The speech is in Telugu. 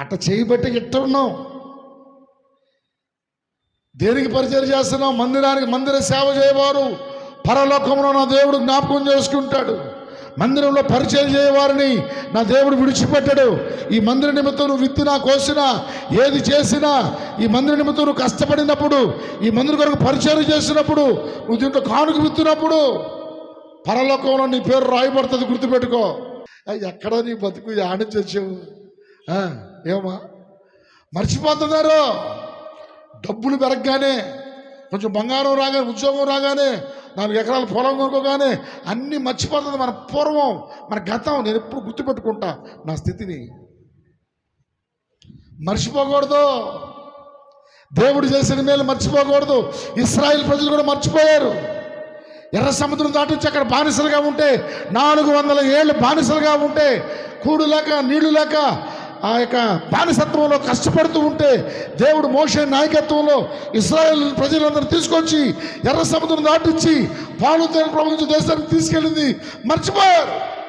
అట్ట చేయబట్టి ఇట్ట ఉన్నాం దేనికి పరిచయం చేస్తున్నాం మందిరానికి మందిర సేవ చేయవారు. పరలోకంలో నా దేవుడు జ్ఞాపకం చేసుకుంటాడు. మందిరంలో పరిచయం చేయవారిని నా దేవుడు విడిచిపెట్టాడు. ఈ మందిర నిమిత్తం నువ్వు విత్తినా కోసినా ఏది చేసినా ఈ మందిర నిమిత్తం నువ్వు కష్టపడినప్పుడు ఈ మందిర కొరకు పరిచయం చేసినప్పుడు నువ్వు దీంట్లో కానుక విత్తినప్పుడు పరలోకంలో నీ పేరు రాయబడుతుంది గుర్తుపెట్టుకో. ఎక్కడ నీ బతుకు ఆడించి ఆ, ఏమా? మర్చిపోతున్నారు. డబ్బులు పెరగగానే కొంచెం బంగారం రాగానే ఉద్యోగం రాగానే నాలుగు ఎకరాల పొలం కొనుక్కోగానే అన్నీ మర్చిపోతుంది మన పూర్వం మన గతం. నేను ఎప్పుడు గుర్తుపెట్టుకుంటా నా స్థితిని. మర్చిపోకూడదు. దేవుడు చేసిన మేలు మర్చిపోకూడదు. ఇస్రాయిల్ ప్రజలు కూడా మర్చిపోయారు. ఎర్ర సముద్రం దాటించి అక్కడ బానిసలుగా ఉంటే నాలుగు వందల ఏళ్ళు బానిసలుగా ఉంటే కూడు లేక నీళ్ళు లేక ఆ యొక్క బానిసత్వంలో కష్టపడుతూ ఉంటే దేవుడు మోషే నాయకత్వంలో ఇస్రాయల్ ప్రజలందరూ తీసుకొచ్చి ఎర్ర సముద్రం దాటించి పాలు తేనె ప్రపంచ దేశానికి తీసుకెళ్ళింది. మర్చిపోయారు.